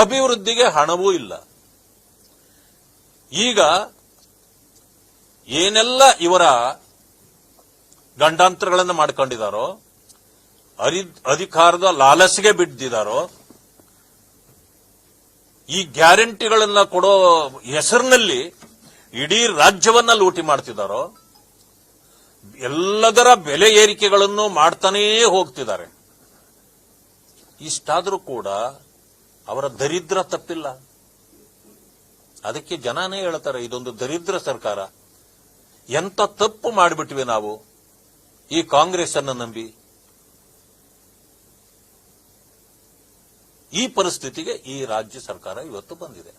ಅಭಿವೃದ್ಧಿಗೆ ಹಣವೂ ಇಲ್ಲ. ಈಗ ಏನೆಲ್ಲ ಇವರ ಗಂಡಾಂತರಗಳನ್ನು ಮಾಡ್ಕೊಂಡಿದಾರೋ, ಅರಿ- ಅಧಿಕಾರದ ಲಾಲಸಿಗೆ ಬಿದ್ದಿದಾರೋ ಈ ಗ್ಯಾರಂಟಿಗಳನ್ನ ಕೊಡೋ ಹೆಸರಿನಲ್ಲಿ ಇಡೀ ರಾಜ್ಯವನ್ನ ಲೂಟಿ ಮಾಡ್ತಿದ್ದಾರೋ ಎಲ್ಲದರ ಬೆಲೆ ಏರಿಕೆಗಳನ್ನು ಮಾಡ್ತಾನೇ ಹೋಗ್ತಿದ್ದಾರೆ. ಇಷ್ಟಾದರೂ ಕೂಡ ಅವರ ದರಿದ್ರ ತಪ್ಪಿಲ್ಲ. ಅದಕ್ಕೆ ಜನಾನೇ ಹೇಳ್ತಾರೆ, ಇದೊಂದು ದರಿದ್ರ ಸರ್ಕಾರ. ಎಂತ ತಪ್ಪು ಮಾಡಿಬಿಟ್ವಿ ನಾವು, ಈ ಕಾಂಗ್ರೆಸ್ ಅನ್ನು ನಂಬಿ. ಈ ಪರಿಸ್ಥಿತಿಗೆ ಈ ರಾಜ್ಯ ಸರ್ಕಾರ ಇವತ್ತು ಬಂದಿದೆ.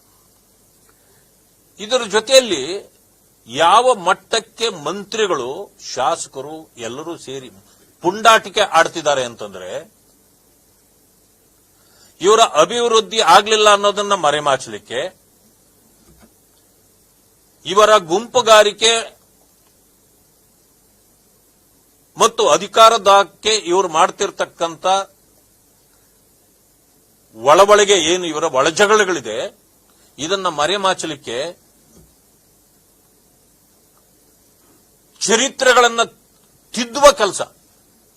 ಇದರ ಜೊತೆಯಲ್ಲಿ ಯಾವ ಮಟ್ಟಕ್ಕೆ ಮಂತ್ರಿಗಳು, ಶಾಸಕರು ಎಲ್ಲರೂ ಸೇರಿ ಪುಂಡಾಟಿಕೆ ಆಡ್ತಿದ್ದಾರೆ ಅಂತಂದ್ರೆ ಇವರ ಅಭಿವೃದ್ಧಿ ಆಗ್ಲಿಲ್ಲ ಅನ್ನೋದನ್ನ ಮರೆಮಾಚಲಿಕ್ಕೆ ಇವರ ಗುಂಪುಗಾರಿಕೆ ಮತ್ತು ಅಧಿಕಾರದಕ್ಕೆ ಇವರು ಮಾಡ್ತಿರ್ತಕ್ಕಂಥ ಒಳಬಳಿಗೆ ಏನು, ಇವರ ಒಳಜಗಳಿದೆ ಇದನ್ನ ಮರೆಮಾಚಲಿಕ್ಕೆ ಚರಿತ್ರೆಗಳನ್ನ ತಿದ್ದುವ ಕೆಲಸ.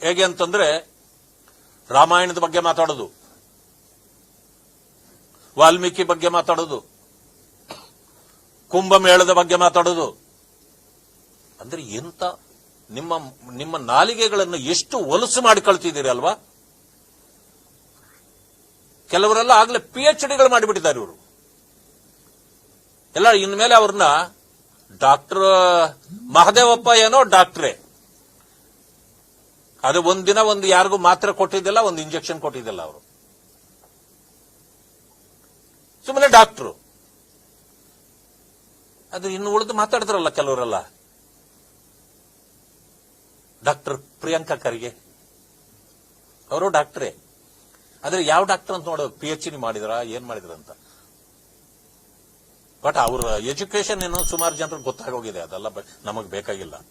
ಹೇಗೆ ಅಂತಂದ್ರೆ ರಾಮಾಯಣದ ಬಗ್ಗೆ ಮಾತಾಡೋದು. ವಾಲ್ಮೀಕಿ ಬಗ್ಗೆ ಮಾತಾಡೋದು. ಕುಂಭಮೇಳದ ಬಗ್ಗೆ ಮಾತಾಡೋದು. ಅಂದ್ರೆ ಎಂತ ನಿಮ್ಮ ನಿಮ್ಮ ನಾಲಿಗೆಗಳನ್ನು ಎಷ್ಟು ಒಲಸು ಮಾಡಿ ಕಳ್ತಿದ್ದೀರಿ ಅಲ್ವಾ? ಕೆಲವರೆಲ್ಲ ಆಗ್ಲೇ ಪಿ ಎಚ್ ಡಿಗಳು ಮಾಡಿಬಿಟ್ಟಿದ್ದಾರೆ ಇವರು. ಎಲ್ಲ ಇನ್ಮೇಲೆ ಅವ್ರನ್ನ ಡಾಕ್ಟರ್, ಮಹದೇವಪ್ಪ ಏನೋ ಡಾಕ್ಟ್ರೇ. ಅದು ಒಂದಿನ ಒಂದು ಯಾರಿಗೂ ಮಾತ್ರೆ ಕೊಟ್ಟಿದ್ದಿಲ್ಲ, ಒಂದು ಇಂಜೆಕ್ಷನ್ ಕೊಟ್ಟಿದ್ದಿಲ್ಲ ಅವರು. ಸುಮ್ಮನೆ ಡಾಕ್ಟ್ರು. ಅದು ಇನ್ನು ಉಳಿದು ಮಾತಾಡಿದ್ರಲ್ಲ ಕೆಲವರೆಲ್ಲ. ಡಾಕ್ಟರ್ ಪ್ರಿಯಾಂಕಾ ಖರ್ಗೆ. ಅವರು ಡಾಕ್ಟ್ರೇ. ಆದ್ರೆ ಯಾವ ಡಾಕ್ಟರ್ ಅಂತ ನೋಡೋ ಪಿ ಎಚ್ ಡಿ ಮಾಡಿದ್ರ, ಏನ್ ಮಾಡಿದ್ರ ಅಂತ. ಬಟ್ ಅವ್ರ ಎಜುಕೇಶನ್ ಏನೋ ಸುಮಾರು ಜನರಿಗೆ ಗೊತ್ತಾಗೋಗಿದೆ, ಅದೆಲ್ಲ ನಮಗ್ ಬೇಕಾಗಿಲ್ಲ.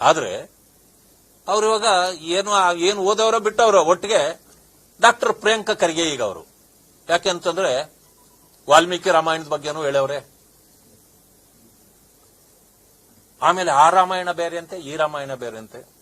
ಆದ್ರೆ, ಅವ್ರು ಇವಾಗ ಏನು ಏನು ಓದವರ ಬಿಟ್ಟವ್ರ ಒಟ್ಟಿಗೆ ಡಾಕ್ಟರ್ ಪ್ರಿಯಾಂಕಾ ಖರ್ಗೆ ಈಗ ಅವರು. ಯಾಕೆ ಅಂತಂದ್ರೆ ವಾಲ್ಮೀಕಿ ರಾಮಾಯಣದ ಬಗ್ಗೆನೂ ಹೇಳವ್ರೆ. ಆಮೇಲೆ ಆ ರಾಮಾಯಣ ಬೇರೆ ಅಂತೆ ಈ ರಾಮಾಯಣ ಬೇರೆ ಅಂತೆ